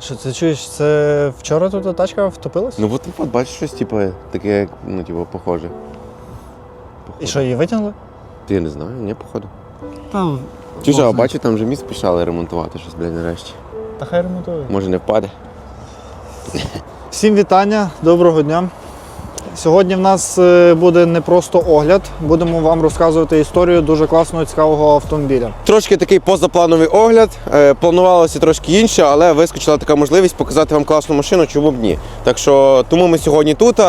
Що ти чуєш, це вчора тут тачка втопилась? Ну от, от бачиш щось, типу, таке, ну, типу, похоже. І що, її витягнули? Ти я не знаю, ні, походу. Та, Чи ж, а бачу, там вже міст почали ремонтувати щось, блядь, нарешті. та хай ремонтує. Може не впаде. Всім вітання, доброго дня. Сьогодні в нас е, буде не просто огляд, будемо вам розказувати історію дуже класного цікавого автомобіля. Трошки такий позаплановий огляд. Е, Планувалося трошки інше, але вискочила така можливість показати вам класну машину, чому б ні. Так що тому ми сьогодні тут.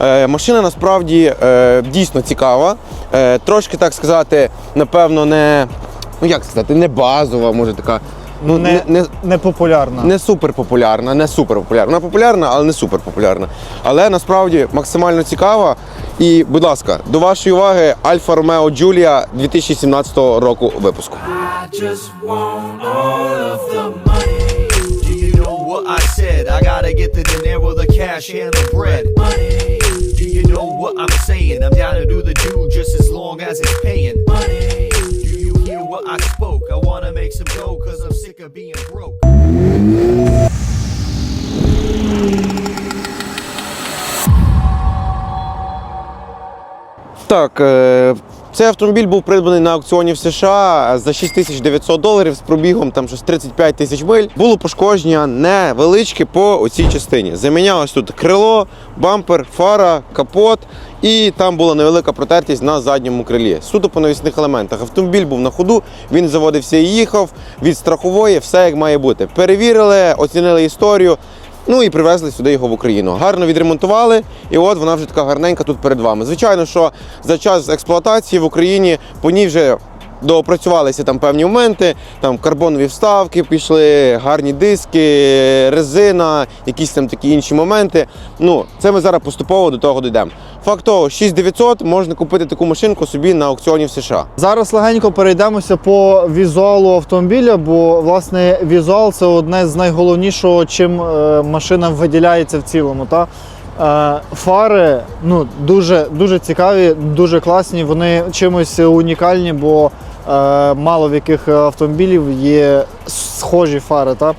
Е, Машина насправді дійсно цікава. Трошки так сказати, напевно, не. Ну як сказати, не базова, може така. Ну, Не, не, не, популярна. не супер популярна, не супер популярна. Вона популярна, але не супер популярна. Але насправді максимально цікава. І, будь ласка, до вашої уваги Альфа Ромео Джулія 2017 року випуску. I just want all of the money. Do you know what I said? I gotta get the dinero, the cash, and the bread. Money. Do you know what I'm saying? I'm down to do the do just as long as it's paying. Money. Make some dough cause I'm sick of being broke. Так, е, цей автомобіль був придбаний на аукціоні в США за 6900 доларів з пробігом там щось 35 тисяч миль. Було пошкодження невеличке по цій частині. Замінялось тут крило, бампер, фара, капот. І там була невелика протертість на задньому крилі. Суто по навісних елементах. Автомобіль був на ходу, він заводився і їхав від страхової, все як має бути. Перевірили, оцінили історію. Ну і привезли сюди його в Україну. Гарно відремонтували, і от вона вже така гарненька тут перед вами. Звичайно, що за час експлуатації в Україні по ній вже доопрацювалися там певні моменти, там карбонові вставки пішли, гарні диски, резина, якісь там такі інші моменти. Ну, це ми зараз поступово до того дійдемо. Факт того, 6900 можна купити таку машинку собі на аукціоні в США. Зараз легенько перейдемося по візуалу автомобіля, бо власне візуал це одне з найголовнішого, чим е, машина виділяється в цілому. Та? Е, фари ну, дуже, дуже цікаві, дуже класні, вони чимось унікальні, бо мало в яких автомобілів є схожі фари. Та?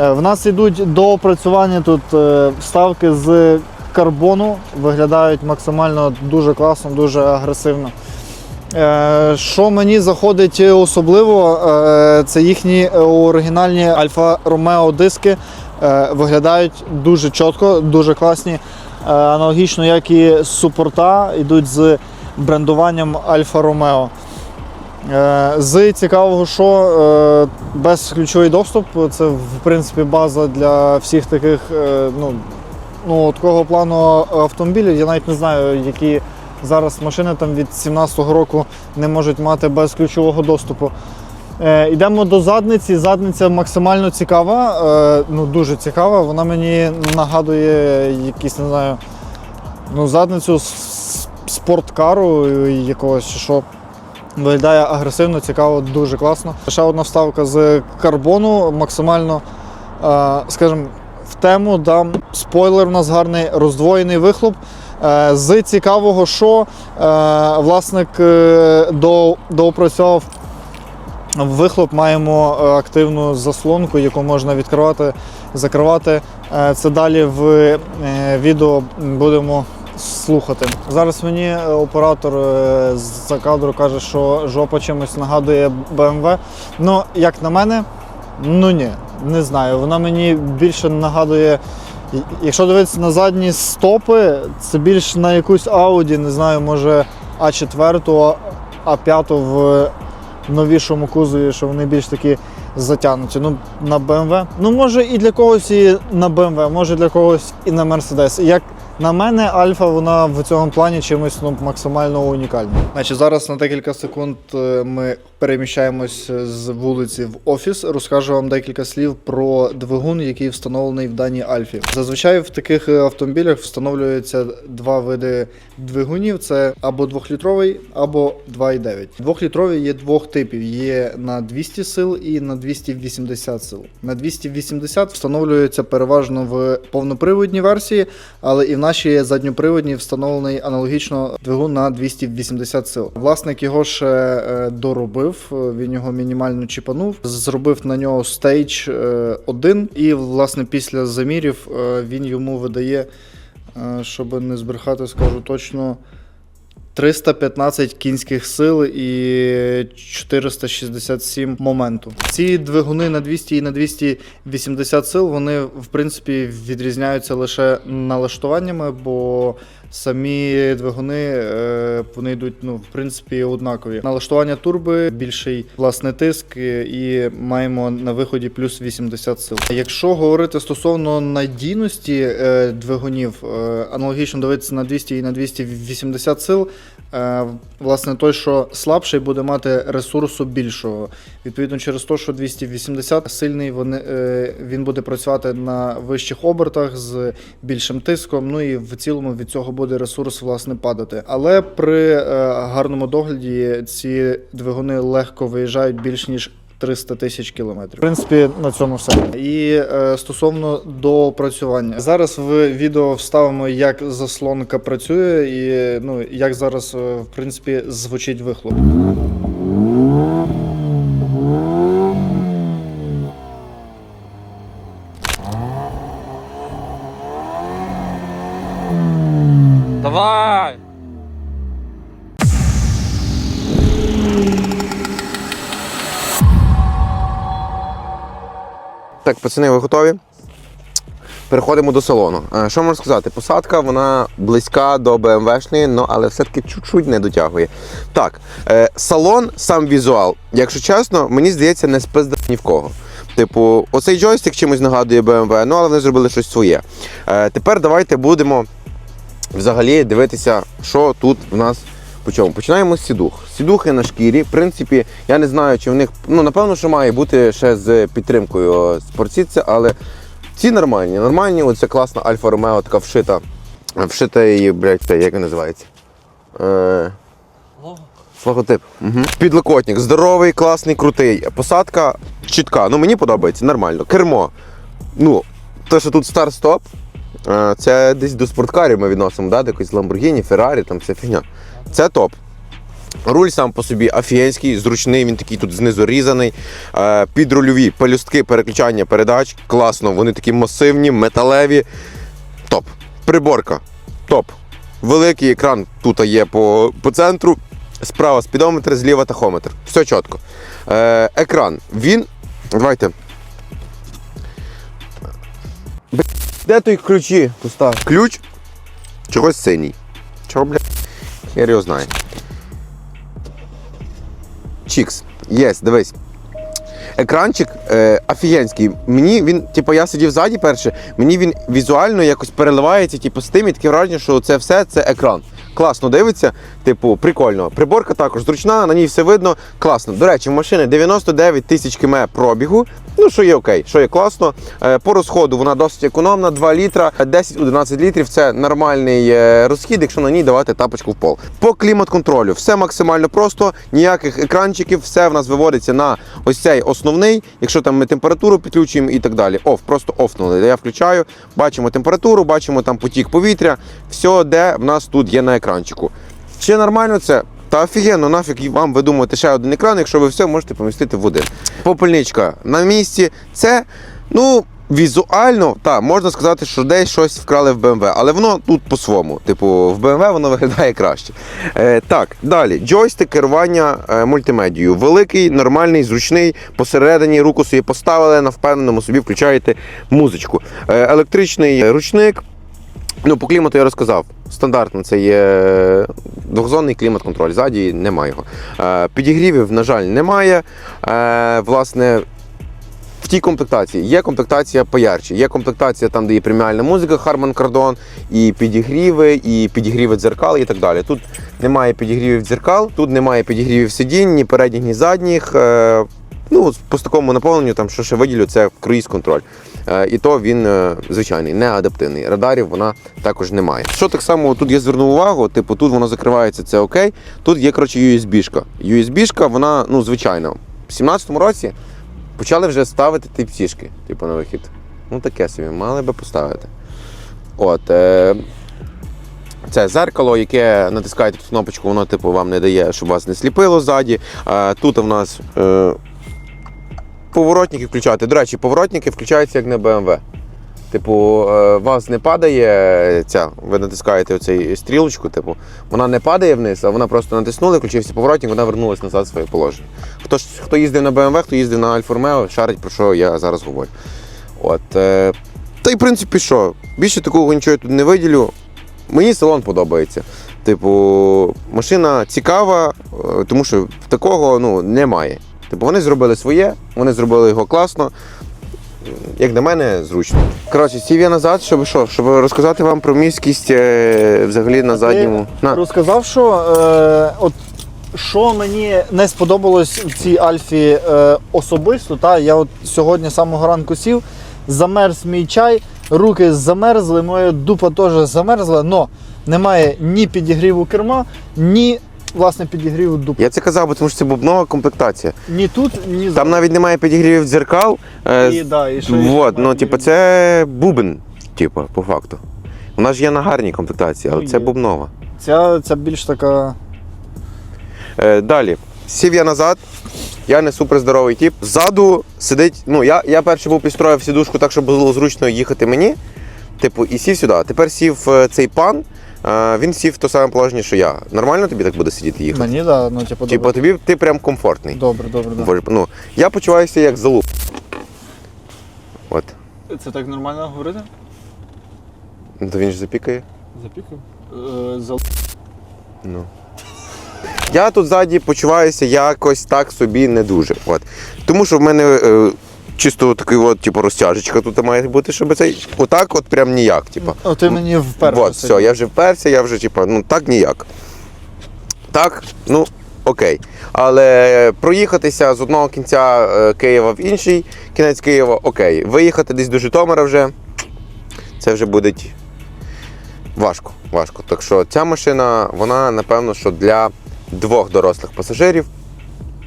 Е, В нас йдуть до опрацювання тут е, вставки з карбону, виглядають максимально дуже класно, дуже агресивно. Е, Що мені заходить особливо, е, це їхні оригінальні Альфа Ромео диски. Е, Виглядають дуже чітко, дуже класні. Е, Аналогічно, як і супорта, йдуть з брендуванням Альфа Ромео. Е, З цікавого, що е, безключовий доступ це в принципі база для всіх таких е, ну, ну, такого плану автомобілів. Я навіть не знаю, які зараз машини там від 17-го року не можуть мати безключового доступу. Е, йдемо до задниці. Задниця максимально цікава, ну дуже цікава. Вона мені нагадує якісь, не знаю, ну, задницю з спорткару якогось що. Виглядає агресивно, цікаво, дуже класно. Ще одна вставка з карбону, максимально, е, скажімо, в тему. Да. Спойлер у нас гарний, роздвоєний вихлоп. Е, З цікавого, що е, власник до, доопрацьовував вихлоп, маємо активну заслонку, яку можна відкривати, закривати. Це далі в відео будемо слухати. Зараз мені е, оператор е, за кадру каже, що жопа чимось нагадує BMW. Ну, як на мене, ну ні, не знаю. Вона мені більше нагадує. Якщо дивитися на задні стопи, це більш на якусь Audi, не знаю, може А4, А5 в новішому кузові, що вони більш такі затягнуті. Ну, на BMW. Ну, може, і для когось і на BMW, може для когось і на Mercedes. Як на мене, Альфа вона в цьому плані чимось ну, максимально унікальна. Значить, зараз на декілька секунд е, ми переміщаємось з вулиці в офіс. Розкажу вам декілька слів про двигун, який встановлений в даній Альфі. Зазвичай в таких автомобілях встановлюються два види двигунів: це або 2-літровий, або 2,9. Двохлітрові є двох типів: є на 200 сил і на 280 сил. На 280 встановлюється переважно в повноприводній версії, але і в нашій задньоприводній встановлений аналогічно двигун на 280 сил. Власник його ще е, доробив. Зробив. Е, Він його мінімально чіпанув, зробив на нього стейдж 1, і власне після замірів е, він йому видає, е, щоб не збрехати, скажу точно. 315 кінських сил і 467 моменту. Ці двигуни на 200 і на 280 сил вони в принципі відрізняються лише налаштуваннями, бо самі двигуни е, вони йдуть ну в принципі однакові. Налаштування турби більший власний тиск е, і маємо на виході плюс 80 сил. Якщо говорити стосовно надійності е, двигунів, аналогічно дивитися на 200 і на 280 сил. Е, Власне, той, що слабший, буде мати ресурсу більшого. Відповідно, через те, що 280 сильний, вони, е, він буде працювати на вищих обертах з більшим тиском. Ну і в цілому від цього буде ресурс власне падати. Але при е, гарному догляді ці двигуни легко виїжджають більш ніж 300 тисяч кілометрів. В принципі, на цьому все. І е, стосовно доопрацювання. Зараз в відео вставимо, як заслонка працює, і ну як зараз е, в принципі звучить вихлоп. Пацани, ви готові? Переходимо до салону. Е, Що можу сказати? Посадка вона близька до BMW-шної, ну, але все-таки чуть-чуть не дотягує. Так, е, салон, сам візуал, якщо чесно, мені здається, не спиздав ні в кого. Типу, оцей джойстик чимось нагадує BMW, ну але вони зробили щось своє. Е, Тепер давайте будемо взагалі дивитися, що тут в нас чому. Починаємо з сідух. Сідухи на шкірі. В принципі, я не знаю, чи в них. Ну, напевно, що має бути ще з підтримкою спортсідця, але ці нормальні. Нормальні, оце класна Альфа Ромео, така вшита. Вшита її, блядь, це, як він називається? Е... Логотип. Угу. Підлокотник. Здоровий, класний, крутий. Посадка чітка. Ну мені подобається, нормально. Кермо. Ну, те, що тут старт-стоп, е, це десь до спорткарів ми відносимо, да? якось Lamborghini, Ferrari, там вся фігня. Це топ. Руль сам по собі офігенський, зручний, він такий тут знизу різаний. Е, Підрульові пелюстки переключання передач. Класно, вони такі масивні, металеві. Топ. Приборка. Топ. Великий екран тут є по, по центру. Справа спідометр, зліва тахометр. Все чітко. Е, екран. Він. Давайте. Де той ключі? куста? Ключ чогось синій. Чого, блядь? Я його знає. Чікс. Єс, дивись. Екранчик е, офігенський. Мені він, типу, я сидів ззаді перше, мені він візуально якось переливається, типу, з тим і таке враження, що це все це екран. Класно дивиться, типу, прикольно. Приборка також зручна, на ній все видно. Класно. До речі, в машини 99 тисяч км пробігу. Ну, що є окей, що є класно. Е, по розходу вона досить економна, 2 літра, 10-11 літрів це нормальний е, розхід, якщо на ній давати тапочку в пол. По клімат-контролю все максимально просто, ніяких екранчиків, все в нас виводиться на ось цей основний. Якщо там ми температуру підключуємо і так далі. Оф, просто офнули. Я включаю, бачимо температуру, бачимо там потік повітря, все, де в нас тут є на екранчику. Чи нормально це? Та офігенно, нафіг вам видумувати ще один екран, якщо ви все можете помістити в один. Попельничка на місці. Це, ну, візуально, так, можна сказати, що десь щось вкрали в BMW, але воно тут по-своєму. Типу, в BMW воно виглядає краще. Е, так, далі. Джойстик керування е, мультимедією. Великий, нормальний, зручний. Посередині руку собі поставили, на впевненому собі включаєте музичку. Е, електричний ручник. Ну, по клімату я розказав. Стандартно це є двохзонний клімат-контроль. Ззаді немає його. Е, підігрівів, на жаль, немає. Е, власне, в тій комплектації є комплектація поярче. Є комплектація там, де є преміальна музика, Harman Kardon, і підігріви, і підігріви дзеркал, і так далі. Тут немає підігрівів дзеркал, тут немає підігрівів сидінь, ні передніх, ні задніх. Е, ну, по такому наповненню, там, що ще виділю, це круїз-контроль. Е, І то він е, звичайний, не адаптивний. Радарів вона також немає. Що так само тут я звернув увагу, типу тут воно закривається, це окей. Тут є коротше USB-шка. USB-шка, вона ну звичайна. В 17-му році почали вже ставити тип-сішки, типу на вихід. Ну таке собі, мали би поставити. От. Е... Це зеркало, яке натискаєте тут кнопочку, воно типу вам не дає, щоб вас не сліпило ззаді. А, тут в нас е, поворотники включати. До речі, поворотники включаються як на BMW. Типу, е, вас не падає ця, ви натискаєте оцей стрілочку, типу, вона не падає вниз, а вона просто натиснули, включився поворотник, вона вернулась назад в своє положення. Хто, ж- хто їздив на BMW, хто їздив на Альфа Ромео, шарить про що я зараз говорю. От, е, та й в принципі що, більше такого нічого я тут не виділю. Мені салон подобається. Типу, машина цікава, е, тому що такого ну, немає. Типу, вони зробили своє, вони зробили його класно. Як на мене, зручно. Коротше, сів я назад, щоб що? Щоб розказати вам про міськість е, взагалі на задньому. На. розказав, що е, от що мені не сподобалось в цій Альфі е, особисто, та я от сьогодні з самого ранку сів, замерз мій чай, руки замерзли, моя дупа теж замерзла, але немає ні підігріву керма, ні власне підігріву дупи. Я це казав, бо тому що це бубнова комплектація. Ні тут, ні Там навіть немає підігрівів дзеркал. е, І, да, і що, і ну, має типу, це бубен, типу, по факту. У нас ж є на гарній комплектації, але Ну, це є. бубнова. Ця, ця більш така. Е, далі. Сів я назад. Я не суперздоровий тип. Ззаду сидить. Ну, я, я перший був підстроїв сідушку так, щоб було зручно їхати мені. Типу, і сів сюди. Тепер сів е, цей пан. Він сів в те саме положення, що я. Нормально тобі так буде сидіти їхати? Мені, да, ну, типу, Типу, тобі ти прям комфортний. Добре, добре, добре. Боже, Ну, я почуваюся як залуп. От. Це так нормально говорити? Ну, То він ж запікає. Запікав? Е, за... Ну. Я тут ззаді почуваюся якось так собі не дуже. От. Тому що в мене е, чисто такий от, типу, розтяжечка тут має бути, щоб цей. Отак от прям ніяк. Типу. О, ти мені вперше. От, все, я вже вперся, я вже, типу, ну так ніяк. Так, ну, окей. Але проїхатися з одного кінця е, Києва в інший кінець Києва, окей. Виїхати десь до Житомира вже, це вже буде важко. важко. Так що ця машина, вона, напевно, що для двох дорослих пасажирів,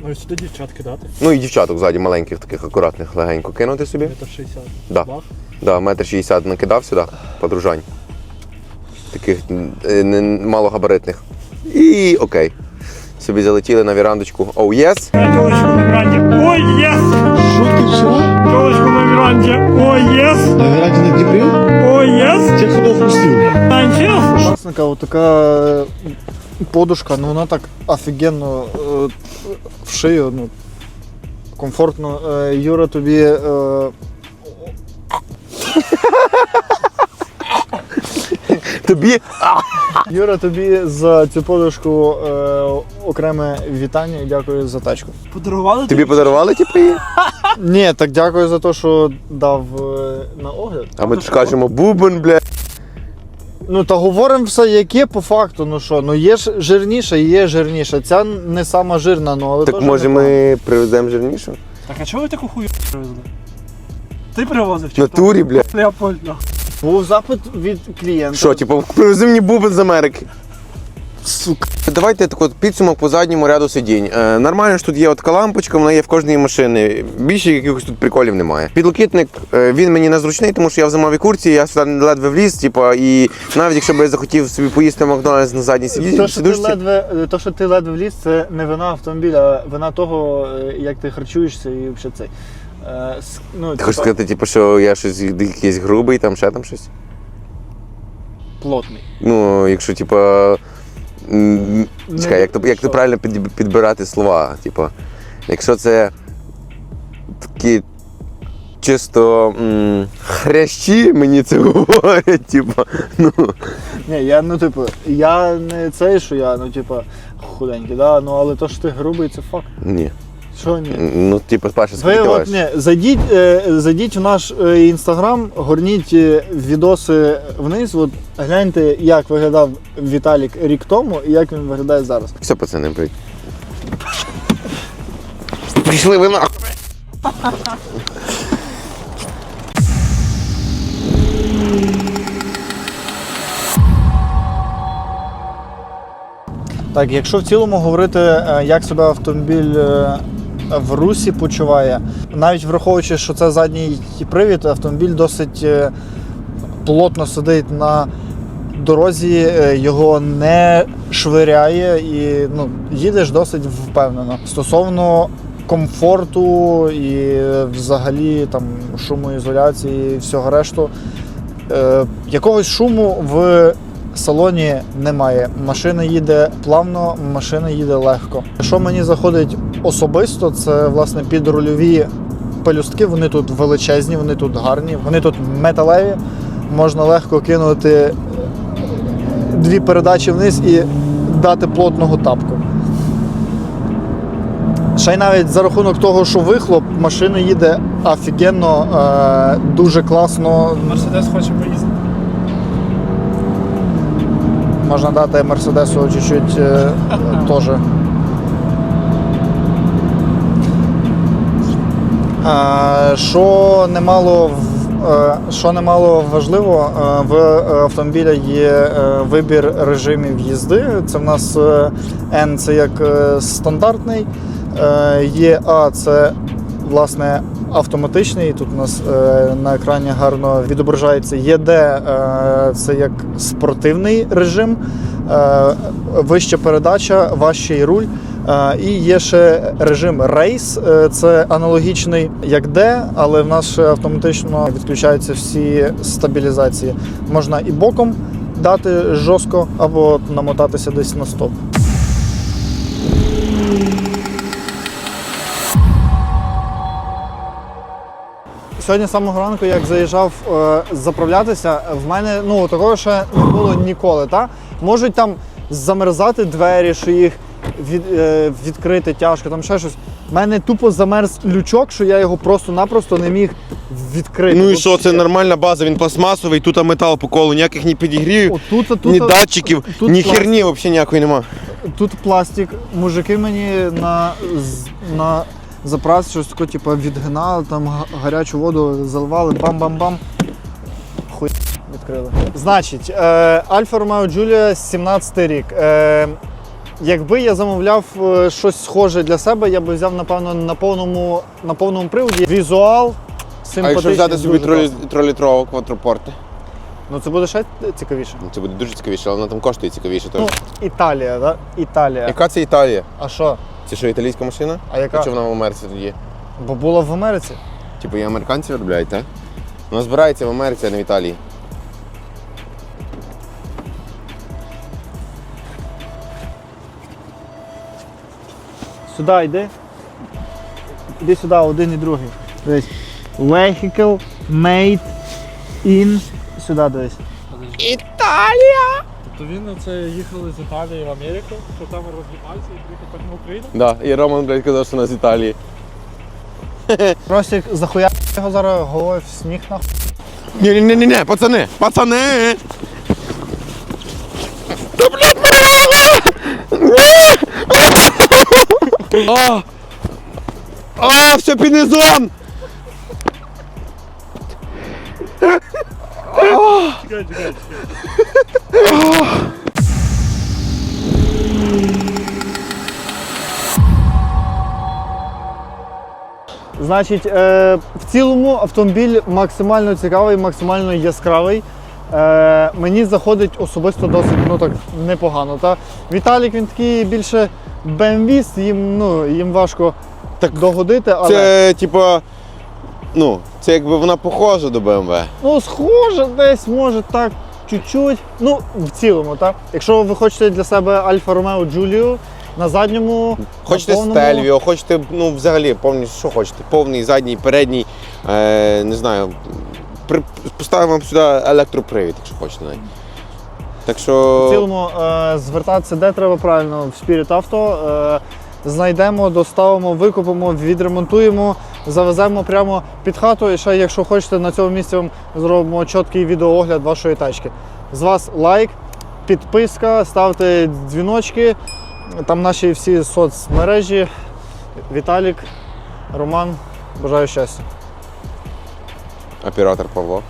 Ну і сюди дівчат кидати. ну і дівчаток ззаді маленьких, таких акуратних, легенько кинути собі. Метр 60. Да. Бах. Да, метр шістдесят накидав сюди, подружань. Таких е, не- малогабаритних. І окей. Собі залетіли на вірандочку. Оу, єс. Тілочку на веранді. Ой, єс! Тілочку на веранді. Ой, єс! На веранде на Днепре? Ой, єс! Тех судов пустил. Танчес! Власника, от така е, подушка, ну вона так офігенно е, в шию, ну, комфортно. Е, Юра тобі. Е, Тобі. Юра, тобі за цю подушку е, окреме вітання і дякую за тачку. Подарували Тобі подарували типу її? Ні, так дякую за те, що дав е, на огляд. А ми ж кажемо бубен, бля. Ну та говоримо все, яке по факту. Ну що, ну є ж жирніше, є жирніше. Ця не сама жирна, ну але Так теж може непогано. ми привеземо жирнішу? Так а чого ви таку хую привезли? Ти привозив чи натурі, бля. хто? Я. Був запит від клієнта. Що, типу, привези мені бубен з Америки. Сука. Давайте так от підсумок по задньому ряду сидінь. Е, нормально ж тут є от лампочка, вона є в кожній машині. Більше якихось тут приколів немає. Підлокітник е, він мені незручний, тому що я в зимовій курці, я сюди ледве вліз, типу, і навіть якщо б я захотів собі поїсти Макдональдс на задній сиді, То, що ти сидушці, ледве, то, що ти ледве вліз, це не вина автомобіля, а вина того, е, як ти харчуєшся і взагалі цей. Е, ну, ти хочеш сказати, типу, що я щось якийсь грубий, там ще там щось. плотний. Ну, якщо, типу. Чекай, як як ти правильно підбирати слова? Типу, якщо це такі чисто м, хрящі, мені це говорять, типу, ну, Ні, я, ну, типу, я не цей, що я, ну, типу, худенький, да? ну, але то, що ти грубий, це факт. ні. Що ні? Ну, типу, перше Ви от, зайдіть, е, зайдіть в наш е, інстаграм, горніть е, відоси вниз, от гляньте, як виглядав Віталік рік тому і як він виглядає зараз. Все, пацани, блядь. Пішли ви нахуй. Так, якщо в цілому говорити, е, як себе автомобіль е, в русі почуває, навіть враховуючи, що це задній привід, автомобіль досить е, плотно сидить на дорозі е, його не швиряє і ну, їдеш досить впевнено. Стосовно комфорту і е, взагалі там шумоізоляції і всього решту, е, якогось шуму в салоні немає. Машина їде плавно, машина їде легко. Що мені заходить особисто, це власне підрульові пелюстки. Вони тут величезні, вони тут гарні, вони тут металеві. Можна легко кинути дві передачі вниз і дати плотного тапку. Ще й навіть за рахунок того, що вихлоп, машина їде офігенно, е, дуже класно. Мерседес хоче поїздити. Можна дати Мерседесу чуть-чуть е, теж. Що немало, е, що немало важливо, е, в автомобіля є е, вибір режимів їзди. Це в нас N це як стандартний, є А це власне автоматичний. Тут у нас на екрані гарно відображається. ЄД це як спортивний режим, вища передача, важчий руль. І є ще режим рейс, е, це аналогічний як D, але в нас ще автоматично відключаються всі стабілізації. Можна і боком дати жорстко або намотатися десь на стоп. Сьогодні з самого ранку, як заїжджав е, заправлятися, в мене ну такого ще не було ніколи. Та? Можуть там замерзати двері, що їх від, е, відкрити тяжко, там ще щось. У мене тупо замерз лючок, що я його просто-напросто не міг відкрити. Ну і що, це нормальна база, він пластмасовий, тут метал по колу, ніяких ні підігрівів, тут, ні датчиків, тут ні пластик. херні взагалі ніякої нема. Тут пластик. Мужики мені на, з- на заправці щось таке, типу, відгинали, там га- гарячу воду заливали, бам-бам-бам. Хуй відкрили. Значить, е, Альфа Ромео Джулія 17 рік. Е, якби я замовляв е, щось схоже для себе, я би взяв, напевно, на повному, на повному приводі. Візуал. А Симпатичний, якщо взяти собі тролітрового квадропорти? Ну це буде ще цікавіше. Ну, Це буде дуже цікавіше, але вона там коштує цікавіше теж. Ну, Італія, да? Італія. Яка це Італія? А що? Це що, італійська машина? А яка? Чи вона в Америці є? Бо була в Америці. Типу і американці виробляють, так? Вона збирається в Америці, а не в Італії. Сюди йди. Іди сюди, один і другий. Дивись. Vehicle made in. Сюди дивись. Тобто він це їхали з Італії в Америку, що там розліпався і приїхав потім в Україну. Да, і Роман, блядь, казав, що вона з Італії. Ростик захуя його зараз головою в сніг нахуй. ні ні ні ні ні пацани, пацани! Та, блядь, А! А, все пінезон! Чекай, чекай, чекай. Значить, е, в цілому автомобіль максимально цікавий, максимально яскравий. Е, мені заходить особисто досить ну, так, непогано. Та? Віталік він такий більше BMW, їм, ну, їм важко так догодити, але Це, типа, ну, це якби вона похожа до BMW. ну, схоже десь, може так, чуть-чуть. Ну, в цілому, так. Якщо ви хочете для себе Альфа Ромео Джулію на задньому. Хочете на повному- Стельвіо, хочете, ну, взагалі, повністю, що хочете. Повний, задній, передній, е, не знаю. Поставимо сюди електропривід, якщо хочете навіть. Так В цілому е, звертатися де треба правильно в Spirit Auto. Е, знайдемо, доставимо, викупимо, відремонтуємо, завеземо прямо під хату. І ще, якщо хочете, на цьому місці вам зробимо чіткий відеоогляд вашої тачки. З вас лайк, підписка, ставте дзвіночки. Там наші всі соцмережі. Віталік, Роман. Бажаю щастя. Оператор Павло.